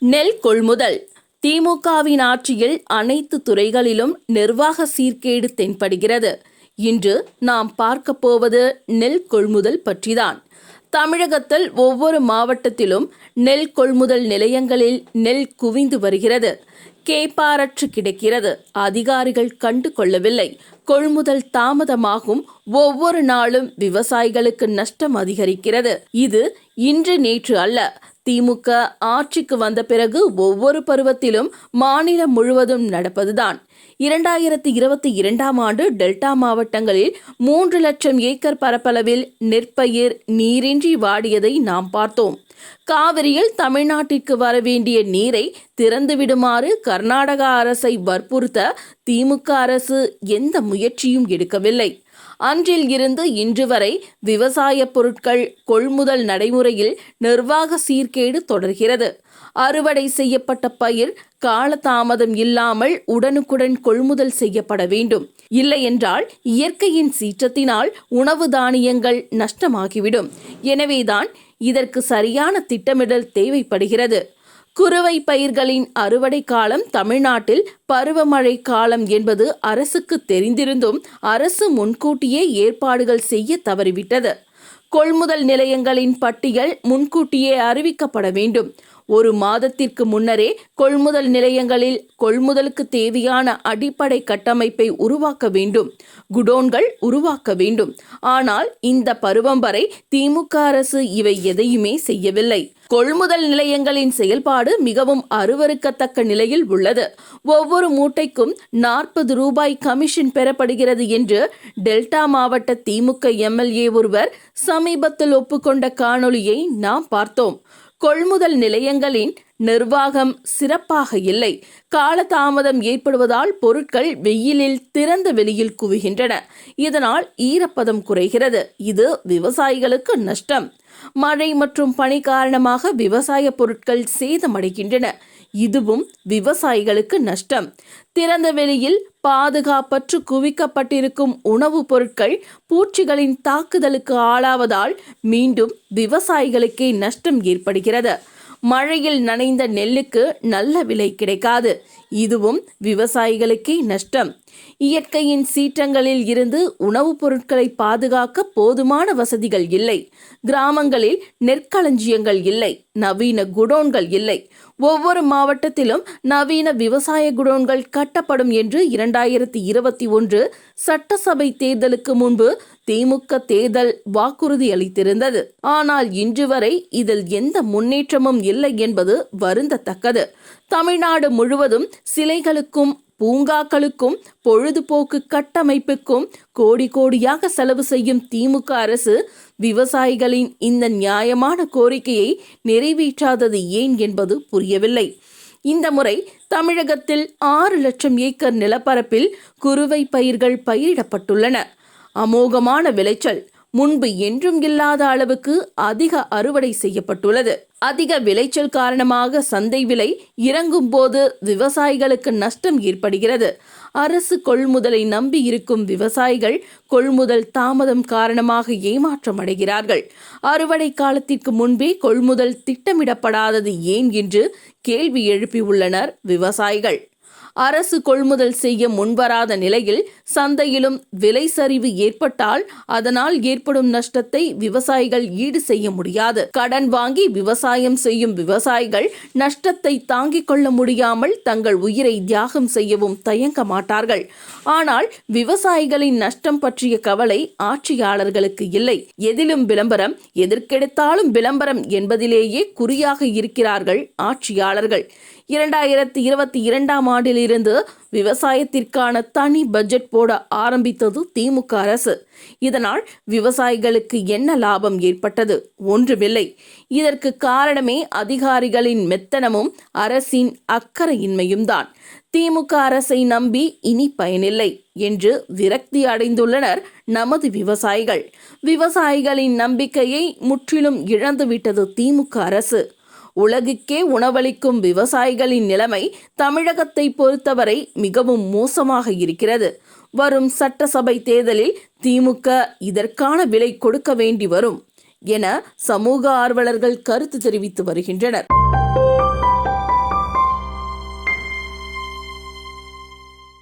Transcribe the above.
நெல் கொள்முதல். திமுகவின் ஆட்சியில் அனைத்து துறைகளிலும் நிர்வாக சீர்கேடு தென்படுகிறது. இன்று நாம் பார்க்க போவது நெல் கொள்முதல் பற்றிதான். தமிழகத்தில் ஒவ்வொரு மாவட்டத்திலும் நெல் கொள்முதல் நிலையங்களில் நெல் குவிந்து வருகிறது. கேப்பாரற்று கிடக்கிறது. அதிகாரிகள் கண்டு கொள்ளவில்லை. கொள்முதல் தாமதமாகும். ஒவ்வொரு நாளும் விவசாயிகளுக்கு நஷ்டம் அதிகரிக்கிறது. இது இன்று நேற்று அல்ல. திமுக ஆட்சிக்கு வந்த பிறகு ஒவ்வொரு பருவத்திலும் மாநிலம் முழுவதும் நடப்பதுதான். இரண்டாயிரத்தி இருபத்தி இரண்டாம் ஆண்டு டெல்டா மாவட்டங்களில் மூன்று லட்சம் ஏக்கர் பரப்பளவில் நெற்பயிர் நீரின்றி வாடியதை நாம் பார்த்தோம். காவிரியில் தமிழ்நாட்டிற்கு வர வேண்டிய நீரை திறந்துவிடுமாறு கர்நாடக அரசை வற்புறுத்த திமுக அரசு எந்த முயற்சியும் எடுக்கவில்லை. அன்றில் இருந்து இன்று வரை விவசாய பொருட்கள் கொள்முதல் நடைமுறையில் நிர்வாக சீர்கேடு தொடர்கிறது. அறுவடை செய்யப்பட்ட பயிர் காலதாமதம் இல்லாமல் உடனுக்குடன் கொள்முதல் செய்யப்பட வேண்டும். இல்லையென்றால் இயற்கையின் சீற்றத்தினால் உணவு தானியங்கள் நஷ்டமாகிவிடும். எனவேதான் இதற்கு சரியான திட்டமிடல் தேவைப்படுகிறது. குறுவை பயிர்களின் அறுவடை காலம் தமிழ்நாட்டில் பருவமழை காலம் என்பது அரசுக்கு தெரிந்திருந்தும் அரசு முன்கூட்டியே ஏற்பாடுகள் செய்ய தவறிவிட்டது. கொள்முதல் நிலையங்களின் பட்டியல் முன்கூட்டியே அறிவிக்கப்பட வேண்டும். ஒரு மாதத்திற்கு முன்னரே கொள்முதல் நிலையங்களில் கொள்முதலுக்கு தேவையான அடிப்படை கட்டமைப்பை உருவாக்க வேண்டும். குடோன்கள் உருவாக்க வேண்டும். ஆனால் இந்த பருவம் வரை திமுக அரசு இவை எதையுமே செய்யவில்லை. கொள்முதல் நிலையங்களின் செயல்பாடு மிகவும் அருவருக்கத்தக்க நிலையில் உள்ளது. ஒவ்வொரு மூட்டைக்கும் நாற்பது ரூபாய் கமிஷன் பெறப்படுகிறது என்று டெல்டா மாவட்ட திமுக எம்எல்ஏ ஒருவர் சமீபத்தில் ஒப்புக்கொண்ட காணொளியை நாம் பார்த்தோம். கொள்முதல் நிலையங்களின் நிர்வாகம் சிறப்பாக இல்லை. காலதாமதம் ஏற்படுவதால் பொருட்கள் வெயிலில் திறந்த வெளியில் குவிகின்றன. இதனால் ஈரப்பதம் குறைகிறது. இது விவசாயிகளுக்கு நஷ்டம். மழை மற்றும் பனி காரணமாக விவசாய பொருட்கள் சேதமடைகின்றன. இதுவும் விவசாயிகளுக்கு நஷ்டம். திறந்த வெளியில் பாதுகாப்பற்று குவிக்கப்பட்டிருக்கும் உணவுப் பொருட்கள் பூச்சிகளின் தாக்குதலுக்கு ஆளாவதால் மீண்டும் விவசாயிகளுக்கே நஷ்டம் ஏற்படுகிறது. மழையில் நனைந்த நெல்லுக்கு நல்ல விலை கிடைக்காது. இதுவும் விவசாயிகளுக்கே நஷ்டம். இயற்கையின் சீற்றங்களில் இருந்து உணவுப் பொருட்களை பாதுகாக்க போதுமான வசதிகள் இல்லை. கிராமங்களில் நெற்களஞ்சியங்கள் இல்லை. நவீன குடோன்கள் இல்லை. ஒவ்வொரு மாவட்டத்திலும் நவீன விவசாய குடோன்கள் கட்டப்படும் என்று இரண்டாயிரத்தி இருபத்தி ஒன்று சட்டசபை தேர்தலுக்கு முன்பு திமுக தேர்தல் வாக்குறுதி அளித்திருந்தது. ஆனால் இன்று வரை இதில் எந்த முன்னேற்றமும் இல்லை என்பது வருந்தத்தக்கது. தமிழ்நாடு முழுவதும் சிலைகளுக்கும் பூங்காக்களுக்கும் பொழுதுபோக்கு கட்டமைப்புக்கும் கோடி கோடியாக செலவு செய்யும் திமுக அரசு விவசாயிகளின் இந்த நியாயமான கோரிக்கையை நிறைவேற்றாதது ஏன் என்பது புரியவில்லை. இந்த முறை தமிழகத்தில் ஆறு லட்சம் ஏக்கர் நிலப்பரப்பில் குறுவை பயிர்கள் பயிரிடப்பட்டுள்ளன. அமோகமான விளைச்சல். முன்பு என்றும் இல்லாத அளவுக்கு அதிக அறுவடை செய்யப்பட்டுள்ளது. அதிக விளைச்சல் காரணமாக சந்தை விலை இறங்கும் போது விவசாயிகளுக்கு நஷ்டம் ஏற்படுகிறது. அரசு கொள்முதலை நம்பி இருக்கும் விவசாயிகள் கொள்முதல் தாமதம் காரணமாக ஏமாற்றம் அடைகிறார்கள். அறுவடை காலத்திற்கு முன்பே கொள்முதல் திட்டமிடப்படாதது ஏன் என்று கேள்வி எழுப்பியுள்ளனர் விவசாயிகள். அரசு கொள்முதல் செய்ய முன்வராத நிலையில் சந்தையிலும் விலை சரிவு ஏற்பட்டால் அதனால் ஏற்படும் நஷ்டத்தை விவசாயிகள் ஈடு செய்ய முடியாது. கடன் வாங்கி விவசாயம் செய்யும் விவசாயிகள் நஷ்டத்தை தாங்கிக் கொள்ள முடியாமல் தங்கள் உயிரை தியாகம் செய்யவும் தயங்க மாட்டார்கள் ஆனால் விவசாயிகளின் நஷ்டம் பற்றிய கவலை ஆட்சியாளர்களுக்கு இல்லை. எதிலும் விளம்பரம் எதற்கெடுத்தாலும் விளம்பரம் என்பதிலேயே குறியாக இருக்கிறார்கள் ஆட்சியாளர்கள். இரண்டாயிரத்தி இருபத்தி இரண்டாம் ஆண்டிலிருந்து விவசாயத்திற்கான தனி பட்ஜெட் போட ஆரம்பித்தது திமுக அரசு. இதனால் விவசாயிகளுக்கு என்ன லாபம் ஏற்பட்டது? ஒன்றுமில்லை. இதற்கு காரணமே அதிகாரிகளின் மெத்தனமும் அரசின் அக்கறையின்மையும் தான் திமுக அரசை நம்பி இனி பயனில்லை என்று விரக்தி அடைந்துள்ளனர் நமது விவசாயிகள். விவசாயிகளின் நம்பிக்கையை முற்றிலும் இழந்துவிட்டது திமுக அரசு. உலகுக்கே உணவளிக்கும் விவசாயிகளின் நிலைமை தமிழகத்தை பொறுத்தவரை மிகவும் மோசமாக இருக்கிறது. வரும் சட்டசபை தேர்தலில் திமுக இதற்கான விலை கொடுக்க வேண்டி வரும் என சமூக ஆர்வலர்கள் கருத்து தெரிவித்து வருகின்றனர்.